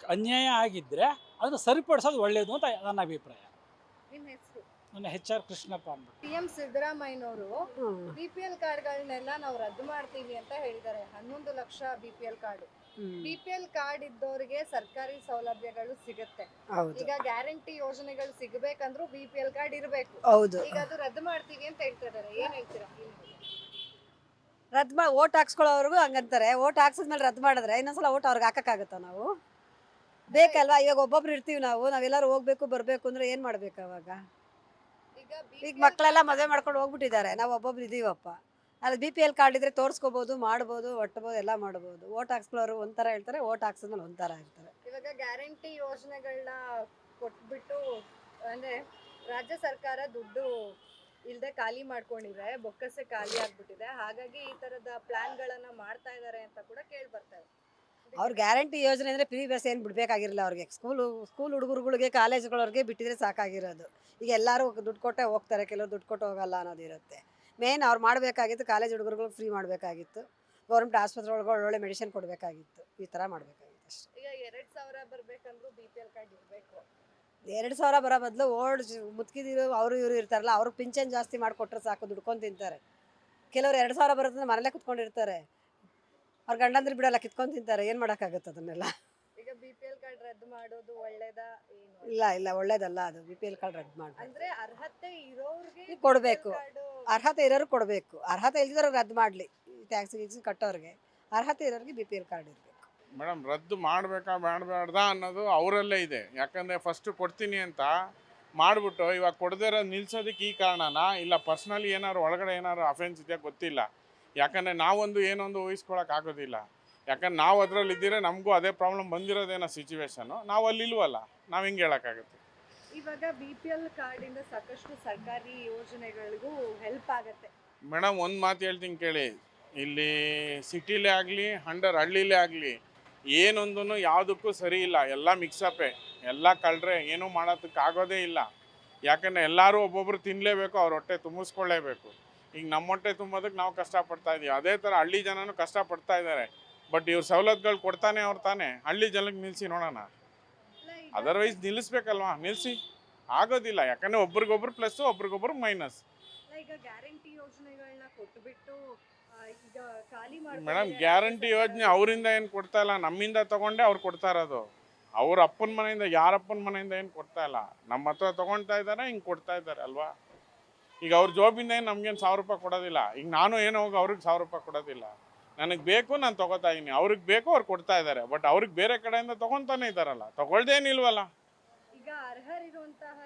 ಅನ್ಯಾಯ ಆಗಿದ್ದರೆ ಅದನ್ನು ಸರಿಪಡಿಸೋದು ಒಳ್ಳೆಯದು ಅಂತ ನನ್ನ ಅಭಿಪ್ರಾಯ. ನನ್ನ ಹೆಚ್ ಆರ್ ಕೃಷ್ಣಪ್ಪ ಅಂದ್ಬಿಟ್ಟು. ಪಿ ಎಂ ಸಿದ್ದರಾಮಯ್ಯನವರು ಬಿ ಪಿ ಎಲ್ ಕಾರ್ಡ್ಗಳನ್ನೆಲ್ಲ ನಾವು ರದ್ದು ಮಾಡ್ತೀವಿ ಅಂತ ಹೇಳಿದ್ದಾರೆ. ಹನ್ನೊಂದು lakh B P L card. B P L card ಇದ್ದವರಿಗೆ ಸರ್ಕಾರಿ ಸೌಲಭ್ಯಗಳು ಸಿಗುತ್ತೆ. ಹೌದು. ಈಗ ಗ್ಯಾರಂಟಿ ಯೋಜನೆಗಳು ಸಿಗಬೇಕಂದ್ರೂ ಬಿ ಪಿ ಎಲ್ ಕಾರ್ಡ್ ಇರಬೇಕು. ಹೌದು. ಈಗ ಅದು ರದ್ದು ಮಾಡ್ತೀವಿ ಅಂತ ಹೇಳ್ತಾ ಇದ್ದಾರೆ. ಏನ್ ಹೇಳ್ತೀರಾ? ರದ್ದು ಮಾಡಿ ಓಟ್ ಹಾಕ್ಸ್ಕೊಳ್ಳೋವ್ರಿಗೂ ಹಂಗಂತಾರೆ. ಓಟ್ ಹಾಕ್ಸಿದ್ಮೇಲೆ ರದ್ದು ಮಾಡಿದ್ರೆ ಇನ್ನೊಂದ್ಸಲ ಓಟ್ ಅವ್ರಿಗೆ ಹಾಕಕ್ಕಾಗತ್ತಾ ನಾವು? ಬೇಕಲ್ವಾ? ಇವಾಗ ಒಬ್ಬೊಬ್ರು ಇರ್ತೀವಿ ನಾವು. ನಾವೆಲ್ಲರೂ ಹೋಗ್ಬೇಕು ಬರಬೇಕು ಅಂದ್ರೆ ಏನು ಮಾಡ್ಬೇಕು ಅವಾಗ? ಈಗ ಮಕ್ಕಳೆಲ್ಲ ಮದುವೆ ಮಾಡ್ಕೊಂಡು ಹೋಗ್ಬಿಟ್ಟಿದ್ದಾರೆ. ನಾವು ಒಬ್ಬೊಬ್ರು ಇದೀವಪ್ಪ. ಅಲ್ಲಿ ಬಿ ಪಿ ಎಲ್ ಕಾರ್ಡ್ ಇದ್ರೆ ತೋರಿಸ್ಕೋಬಹುದು ಮಾಡ್ಬೋದು ಒಟ್ಟಬಹುದು ಎಲ್ಲ ಮಾಡ್ಬೋದು. ಓಟ್ ಹಾಕ್ಸ್ಕೊಳ್ಳೋರು ಒಂಥರ ಹೇಳ್ತಾರೆ ಓಟ್ ಹಾಕ್ಸಿದ್ಮೇಲೆ ಒಂಥರ ಇರ್ತಾರೆ ಇವಾಗ ಗ್ಯಾರಂಟಿ ಯೋಜನೆಗಳನ್ನ ಕೊಟ್ಬಿಟ್ಟು ಅಂದ್ರೆ ರಾಜ್ಯ ಸರ್ಕಾರ ದುಡ್ಡು ಇಲ್ಲದೆ ಖಾಲಿ ಮಾಡ್ಕೊಂಡಿದೆ ಬೊಕ್ಕಸೆ ಖಾಲಿ ಆಗ್ಬಿಟ್ಟಿದೆ. ಹಾಗಾಗಿ ಈ ತರದ ಪ್ಲಾನ್ ಗಳನ್ನ ಮಾಡ್ತಾ ಇದ್ದಾರೆ ಅಂತ ಕೂಡ ಕೇಳಿ ಬರ್ತಾ ಇದೆ. ಅವ್ರ ಗ್ಯಾರಂಟಿ ಯೋಜನೆ ಅಂದರೆ ಫ್ರೀ ಬಸ್ ಏನು ಬಿಡಬೇಕಾಗಿರಲಿಲ್ಲ ಅವ್ರಿಗೆ. ಸ್ಕೂಲು ಸ್ಕೂಲ್ ಹುಡುಗರುಗಳಿಗೆ ಕಾಲೇಜ್ಗಳವ್ರಿಗೆ ಬಿಟ್ಟಿದ್ರೆ ಸಾಕಾಗಿರೋದು. ಈಗ ಎಲ್ಲರೂ ದುಡ್ಡು ಕೊಟ್ಟೆ ಹೋಗ್ತಾರೆ ಕೆಲವರು ದುಡ್ಡು ಕೊಟ್ಟು ಹೋಗಲ್ಲ ಅನ್ನೋದಿರುತ್ತೆ ಮೇನ್ ಅವ್ರು ಮಾಡಬೇಕಾಗಿತ್ತು ಕಾಲೇಜ್ ಹುಡುಗರುಗಳು ಫ್ರೀ ಮಾಡಬೇಕಾಗಿತ್ತು. ಗೌರ್ಮೆಂಟ್ ಆಸ್ಪತ್ರೆ ಒಳಗೆ ಒಳ್ಳೊಳ್ಳೆ ಮೆಡಿಸಿನ್ ಕೊಡಬೇಕಾಗಿತ್ತು. ಈ ಥರ ಮಾಡಬೇಕಾಗಿತ್ತು ಅಷ್ಟೇ. ಈಗ ಎರಡ್ ಸಾವಿರ ಬರ್ಬೇಕಂದ್ರೂ ಬಿ ಪಿ ಎಲ್ ಕಾರ್ಡ್ ಇರ್ಬೇಕು. ಎರಡು ಸಾವಿರ ಬರೋ ಬದಲು ಓಲ್ಡ್ ಮುತ್ಕಿದಿರು ಅವರು ಇವರು ಇರ್ತಾರಲ್ಲ ಅವ್ರಿಗೆ ಪಿಂಚನ್ ಜಾಸ್ತಿ ಮಾಡಿಕೊಟ್ರೆ ಸಾಕು ದುಡ್ಕೊಂಡು ತಿಂತಾರೆ. ಕೆಲವರು ಎರಡು ಸಾವಿರ ಬರುತ್ತೆ ಮನೇಲೆ ಕುತ್ಕೊಂಡಿರ್ತಾರೆ. ಅವ್ರ ಗಂಡಂದ್ರೆ ಬಿಡಲ್ಲ ಕಿತ್ಕೊಂಡು ತಿಂತಾರೆ ಏನು ಮಾಡೋಕ್ಕಾಗುತ್ತೆ ಅದನ್ನೆಲ್ಲ? ಈಗ ಬಿ ಪಿ ಎಲ್ ಕಾರ್ಡ್ ರದ್ದು ಮಾಡೋದು ಒಳ್ಳೇದಾ ಏನು? ಇಲ್ಲ ಇಲ್ಲ ಒಳ್ಳೇದಲ್ಲ ಅದು ಬಿ ಪಿ ಎಲ್ ಕಾರ್ಡ್ ರದ್ದು ಮಾಡಿ. ಅಂದ್ರೆ ಅರ್ಹತೆ ಇರೋರ್ಗೆ ಕೊಡ್ಬೇಕು. ಅರ್ಹತೆ ಇರೋರು ಕೊಡಬೇಕು. ಅರ್ಹತೆ ಇಲ್ದಿರೋ ರದ್ದು ಮಾಡಲಿ ಟ್ಯಾಕ್ಸ್ ಗೀಕ್ಸ್ ಕಟ್ಟೋರಿಗೆ. ಅರ್ಹತೆ ಇರೋರಿಗೆ ಬಿ ಪಿ ಎಲ್ ಕಾರ್ಡ್ ಇರಬೇಕು. ಮೇಡಮ್ ರದ್ದು ಮಾಡಬೇಕಾ ಮಾಡಬೇಡ್ದಾ ಅನ್ನೋದು ಅವರಲ್ಲೇ ಇದೆ. ಯಾಕಂದರೆ ಫಸ್ಟು ಕೊಡ್ತೀನಿ ಅಂತ ಮಾಡಿಬಿಟ್ಟು ಇವಾಗ ಕೊಡದೇ ಇರೋದು ನಿಲ್ಸೋದಕ್ಕೆ ಈ ಕಾರಣನಾ? ಇಲ್ಲ ಪರ್ಸ್ನಲಿ ಏನಾದ್ರು ಒಳಗಡೆ ಏನಾದ್ರು ಅಫೆನ್ಸ್ ಇದೆಯಾ ಗೊತ್ತಿಲ್ಲ. ಯಾಕಂದರೆ ನಾವೊಂದು ಏನೊಂದು ಊಹಿಸ್ಕೊಳಕ್ಕೆ ಆಗೋದಿಲ್ಲ ಯಾಕಂದ್ರೆ ನಾವು ಅದರಲ್ಲಿ ಇದ್ದಿದ್ರೆ ನಮಗೂ ಅದೇ ಪ್ರಾಬ್ಲಮ್ ಬಂದಿರೋದೇನೋ ಸಿಚುವೇಶನು ನಾವು ಅಲ್ಲಿ ಇಲ್ವಲ್ಲ? ನಾವು ಹಿಂಗೆ ಹೇಳೋಕ್ಕಾಗುತ್ತೆ? ಇವಾಗ ಬಿ ಪಿ ಎಲ್ ಕಾರ್ಡ್ ಇಂದ ಸಾಕಷ್ಟು ಸರ್ಕಾರಿ ಯೋಜನೆಗಳಿಗೂ ಹೆಲ್ಪ್ ಆಗುತ್ತೆ. ಮೇಡಮ್ ಒಂದು ಮಾತು ಹೇಳ್ತೀನಿ ಕೇಳಿ. ಇಲ್ಲಿ ಸಿಟಿಲೇ ಆಗಲಿ ಅಂಡರ್ ಹಳ್ಳಿಲೇ ಆಗಲಿ ಏನೊಂದೂ ಯಾವುದಕ್ಕೂ ಸರಿ ಇಲ್ಲ. ಎಲ್ಲ ಮಿಕ್ಸಪ್ಪೆ ಎಲ್ಲ ಕಳ್ರೆ ಏನೂ ಮಾಡೋದಕ್ಕಾಗೋದೇ ಇಲ್ಲ. ಯಾಕಂದರೆ ಎಲ್ಲರೂ ಒಬ್ಬೊಬ್ರು ತಿನ್ನಲೇಬೇಕು ಅವ್ರ ಹೊಟ್ಟೆ ತುಂಬಿಸ್ಕೊಳ್ಳೇಬೇಕು. ಈಗ ನಮ್ಮ ಹೊಟ್ಟೆ ತುಂಬೋದಕ್ಕೆ ನಾವು ಕಷ್ಟಪಡ್ತಾ ಇದೀವಿ. ಅದೇ ಥರ ಹಳ್ಳಿ ಜನನೂ ಕಷ್ಟಪಡ್ತಾ ಇದ್ದಾರೆ. ಬಟ್ ಇವ್ರು ಸವಲತ್ತುಗಳು ಕೊಡ್ತಾನೆ ಅವ್ರು ತಾನೆ. ಹಳ್ಳಿ ಜನಕ್ಕೆ ನಿಲ್ಲಿಸಿ ನೋಡೋಣ. ಅದರ್ವೈಸ್ ನಿಲ್ಲಿಸ್ಬೇಕಲ್ವಾ? ನಿಲ್ಲಿಸಿ ಆಗೋದಿಲ್ಲ. ಯಾಕಂದರೆ ಒಬ್ರಿಗೊಬ್ರು ಪ್ಲಸ್ಸು ಒಬ್ರಿಗೊಬ್ರು ಮೈನಸ್ ಮೇಡಮ್ ಗ್ಯಾರಂಟಿ ಯೋಜನೆ ಅವರಿಂದ ಏನು ಕೊಡ್ತಾ ಇಲ್ಲ. ನಮ್ಮಿಂದ ತಗೊಂಡೆ ಅವ್ರು ಕೊಡ್ತಾ ಇರೋದು. ಅವ್ರ ಅಪ್ಪನ ಮನೆಯಿಂದ ಯಾರ ಅಪ್ಪನ ಮನೆಯಿಂದ ಏನು ಕೊಡ್ತಾ ಇಲ್ಲ. ನಮ್ಮ ಹತ್ರ ತಗೊಳ್ತಾ ಇದ್ದಾರೆ ಹಿಂಗೆ ಕೊಡ್ತಾ ಇದ್ದಾರೆ ಅಲ್ವಾ? ಈಗ ಅವ್ರ ಜಾಬಿಂದ ಏನು ನಮ್ಗೇನು ಸಾವಿರ ರೂಪಾಯಿ ಕೊಡೋದಿಲ್ಲ. ಈಗ ನಾನು ಏನು ಹೋಗಿ ಅವ್ರಿಗೆ ಸಾವಿರ ರೂಪಾಯಿ ಕೊಡೋದಿಲ್ಲ. ನನಗೆ ಬೇಕು ನಾನು ತೊಗೋತಾ ಇದ್ದೀನಿ ಅವ್ರಿಗೆ ಬೇಕು ಅವ್ರು ಕೊಡ್ತಾ ಇದ್ದಾರೆ ಬಟ್ ಅವ್ರಿಗೆ ಬೇರೆ ಕಡೆಯಿಂದ ತೊಗೊತಾನೆ ಇದ್ದಾರಲ್ಲ ತೊಗೊಳ್ದೇನಿಲ್ವಲ್ಲ ಈಗ ಅರ್ಹರಿರುವಂತಹ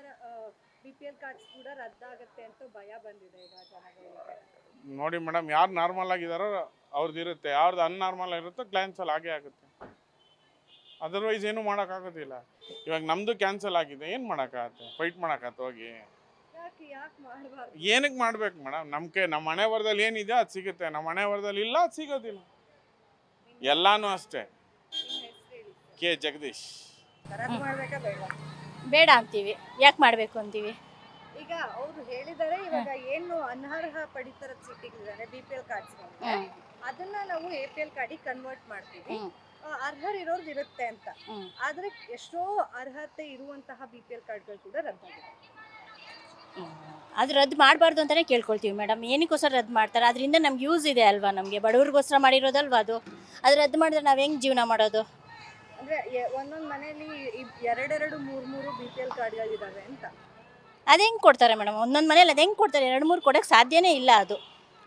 ಬಿ ಪಿ ಎಲ್ ಕಾರ್ಡ್ಸ್ ಕೂಡ ರದ್ದಾಗತ್ತೆ ಅಂತ ಭಯ ಬಂದಿದೆ ಈಗ ಜನಗಳಿಗೆ. ನೋಡಿ ಮೇಡಮ್ ಯಾರು ನಾರ್ಮಲ್ ಆಗಿದಾರೋ ಅವ್ರದ್ದು ಇರುತ್ತೆ. ಯಾರ್ದು ಅನ್ನಾರ್ಮಲ್ ಇರುತ್ತೋ ಕ್ಯಾನ್ಸಲ್ ಆಗೇ ಆಗುತ್ತೆ. ಅದರ್ವೈಸ್ ಏನು ಮಾಡೋಕ್ಕಾಗೋದಿಲ್ಲ ಇವಾಗ ನಮ್ಮದು ಕ್ಯಾನ್ಸಲ್ ಆಗಿದೆ. ಏನು ಮಾಡೋಕ್ಕಾಗತ್ತೆ ಫೈಟ್ ಮಾಡೋಕ್ಕಾಗತ್ತೆ ಹೋಗಿ. ಏನಕ್ಕೆ ಮಾಡ್ಬೇಕು ಮೇಡಮ್? ನಮ್ಮ ಕೈ ನಮ್ಮ ಹಣೆ ಬರದಲ್ಲಿ ಏನಿದೆ ಅದು ಸಿಗುತ್ತೆ. ನಮ್ಮ ಹಣೆ ಬರದಲ್ಲಿ ಇಲ್ಲ ಅದು ಸಿಗೋದಿಲ್ಲ. ಎಲ್ಲಾನು ಅಷ್ಟೇ. ಕೆ ಜಗದೀಶ್. ಬೇಡ? ಬೇಡ ಅಂತೀವಿ. ಯಾಕೆ ಮಾಡಬೇಕು ಅಂತೀವಿ? ಈಗ ಅವರು ಹೇಳಿದ್ದಾರೆ ಇವಾಗ ಏನು ಅನರ್ಹ ಪಡಿತರ ಸಿಟ್ಟಿಗಿದ್ದಾರೆ ಬಿ ಪಿ ಎಲ್ ಕಾರ್ಡ್ಸ್ ಅದನ್ನ ನಾವು ಎ ಪಿ ಎಲ್ ಕಾರ್ಡಿಗೆ ಕನ್ವರ್ಟ್ ಮಾಡ್ತೀವಿ. ಅರ್ಹರ್ ಇರೋರ್ದು ಇರುತ್ತೆ ಅಂತ. ಆದ್ರೆ ಎಷ್ಟೋ ಅರ್ಹತೆ ಇರುವಂತಹ ಬಿ ಪಿ ಎಲ್ ಕಾರ್ಡ್ಗಳು ಕೂಡ ರದ್ದಾಗಿದೆ. ಅದು ರದ್ದು ಮಾಡಬಾರ್ದು ಅಂತಲೇ ಕೇಳ್ಕೊಳ್ತೀವಿ ಮೇಡಮ್. ಏನಕ್ಕೋಸ್ಕರ ರದ್ದು ಮಾಡ್ತಾರೆ? ಅದರಿಂದ ನಮ್ಗೆ ಯೂಸ್ ಇದೆ ಅಲ್ವಾ ನಮಗೆ? ಬಡವ್ರಿಗೋಸ್ಕರ ಮಾಡಿರೋದಲ್ವಾ ಅದು? ಅದು ರದ್ದು ಮಾಡಿದ್ರೆ ನಾವು ಹೆಂಗೆ ಜೀವನ ಮಾಡೋದು? ಅಂದ್ರೆ ಒಂದೊಂದು ಮನೆಯಲ್ಲಿ ಎರಡೆರಡು ಮೂರು ಮೂರು ಬಿ ಪಿ ಎಲ್ ಕಾರ್ಡ್ಗಳಿದ್ದಾವೆ ಅಂತ. ಅದು ಹೆಂಗೆ ಕೊಡ್ತಾರೆ ಮೇಡಮ್? ಒಂದೊಂದು ಮನೇಲಿ ಅದು ಹೆಂಗೆ ಕೊಡ್ತಾರೆ? ಎರಡು ಮೂರು ಕೊಡೋಕ್ಕೆ ಸಾಧ್ಯನೇ ಇಲ್ಲ ಅದು.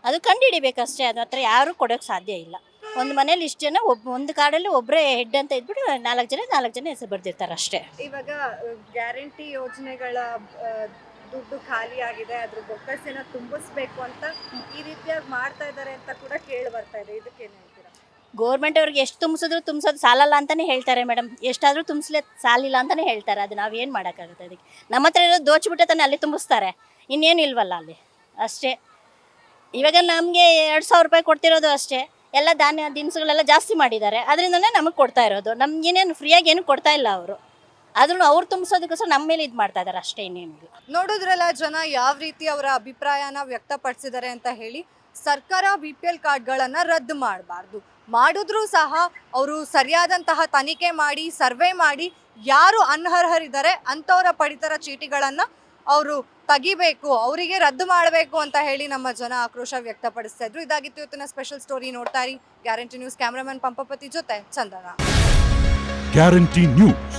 ಅದು ಕಂಡುಹಿಡಿಬೇಕಷ್ಟೇ. ಅದು ಹತ್ರ ಯಾರೂ ಕೊಡೋಕ್ಕೆ ಸಾಧ್ಯ ಇಲ್ಲ. ಒಂದು ಮನೇಲಿ ಇಷ್ಟು ಜನ ಒಬ್ಬ ಒಂದು ಕಾರ್ಡಲ್ಲಿ ಒಬ್ಬರೇ ಹೆಡ್ ಅಂತ ಇದ್ಬಿಟ್ಟು ನಾಲ್ಕು ಜನ ನಾಲ್ಕು ಜನ ಹೆಸರು ಬರ್ದಿರ್ತಾರೆ ಅಷ್ಟೇ ಇವಾಗ ಗ್ಯಾರಂಟಿ ಯೋಜನೆಗಳ ದುಡ್ಡು ಖಾಲಿ ಆಗಿದೆ, ಅದ್ರ ಬೊಕ್ಕಸೆನ ತುಂಬಿಸ್ಬೇಕು ಅಂತ ಈ ರೀತಿಯಾಗಿ ಮಾಡ್ತಾ ಇದ್ದಾರೆ ಅಂತ ಕೂಡ ಕೇಳಿ ಬರ್ತಾ ಇದೆ. ಇದಕ್ಕೆ ಏನ್ ಹೇಳ್ತೀರಾ? ಗೋರ್ಮೆಂಟ್ ಅವ್ರಿಗೆ ಎಷ್ಟು ತುಂಬಿಸಿದ್ರು ತುಂಬಿಸೋದು ಸಾಲಲ್ಲ ಅಂತಲೇ ಹೇಳ್ತಾರೆ ಮೇಡಮ್ ಎಷ್ಟಾದರೂ ತುಂಬಿಸ್ಲೇ ಸಾಲಿಲ್ಲ ಅಂತಲೇ ಹೇಳ್ತಾರೆ. ಅದು ನಾವೇನು ಮಾಡೋಕ್ಕಾಗುತ್ತೆ ಅದಕ್ಕೆ ನಮ್ಮ ಹತ್ರ ಇರೋದು ದೋಚ್ಬಿಟ್ಟೆ ತಾನೇ ಅಲ್ಲಿ ತುಂಬಿಸ್ತಾರೆ. ಇನ್ನೇನು ಇಲ್ವಲ್ಲ ಅಲ್ಲಿ? ಅಷ್ಟೇ. ಇವಾಗ ನಮಗೆ ಎರಡು ಸಾವಿರ ರೂಪಾಯಿ ಕೊಡ್ತಿರೋದು ಅಷ್ಟೇ. ಎಲ್ಲ ಧಾನ್ಯ, ದಿನಸುಗಳೆಲ್ಲ ಜಾಸ್ತಿ ಮಾಡಿದ್ದಾರೆ. ಅದರಿಂದನೇ ನಮಗೆ ಕೊಡ್ತಾ ಇರೋದು. ನಮ್ಗೇನೇನು ಫ್ರೀಯಾಗಿ ಏನು ಕೊಡ್ತಾ ಇಲ್ಲ ಅವರು. ಆದ್ರೂ ಅವ್ರು ತುಂಬಿಸೋದಕ್ಕೋಸ್ಕರ ನಮ್ಮ ಮೇಲೆ ಇದು ಮಾಡ್ತಾ ಇದ್ದಾರೆ ಅಷ್ಟೇ ಇನ್ನೇನಿಲ್ಲ ನೋಡಿದ್ರಲ್ಲ ಜನ ಯಾವ ರೀತಿ ಅವರ ಅಭಿಪ್ರಾಯನ ವ್ಯಕ್ತಪಡಿಸಿದ್ದಾರೆ ಅಂತ ಹೇಳಿ ಸರ್ಕಾರ ಬಿ ಪಿ ಎಲ್ ಕಾರ್ಡ್ಗಳನ್ನು ರದ್ದು ಮಾಡಬಾರ್ದು. ಮಾಡಿದ್ರೂ ಸಹ ಅವರು ಸರಿಯಾದಂತಹ ತನಿಖೆ ಮಾಡಿ ಸರ್ವೆ ಮಾಡಿ ಯಾರು ಅನರ್ಹರಿದ್ದಾರೆ ಅಂಥವರ ಪಡಿತರ ಚೀಟಿಗಳನ್ನು ಅವರು ತೆಗಿಬೇಕು ಅವರಿಗೆ ರದ್ದು ಮಾಡಬೇಕು ಅಂತ ಹೇಳಿ ನಮ್ಮ ಜನ ಆಕ್ರೋಶ ವ್ಯಕ್ತಪಡಿಸ್ತಾ ಇದ್ರು. ಇದಾಗಿತ್ತು ಇವತ್ತಿನ ಸ್ಪೆಷಲ್ ಸ್ಟೋರಿ. ನೋಡ್ತಾ ಇರಿ. ಗ್ಯಾರಂಟಿ ನ್ಯೂಸ್ ಕ್ಯಾಮ್ರಾಮನ್ ಪಂಪಪತಿ ಜೊತೆ ಚಂದನ. Guarantee news.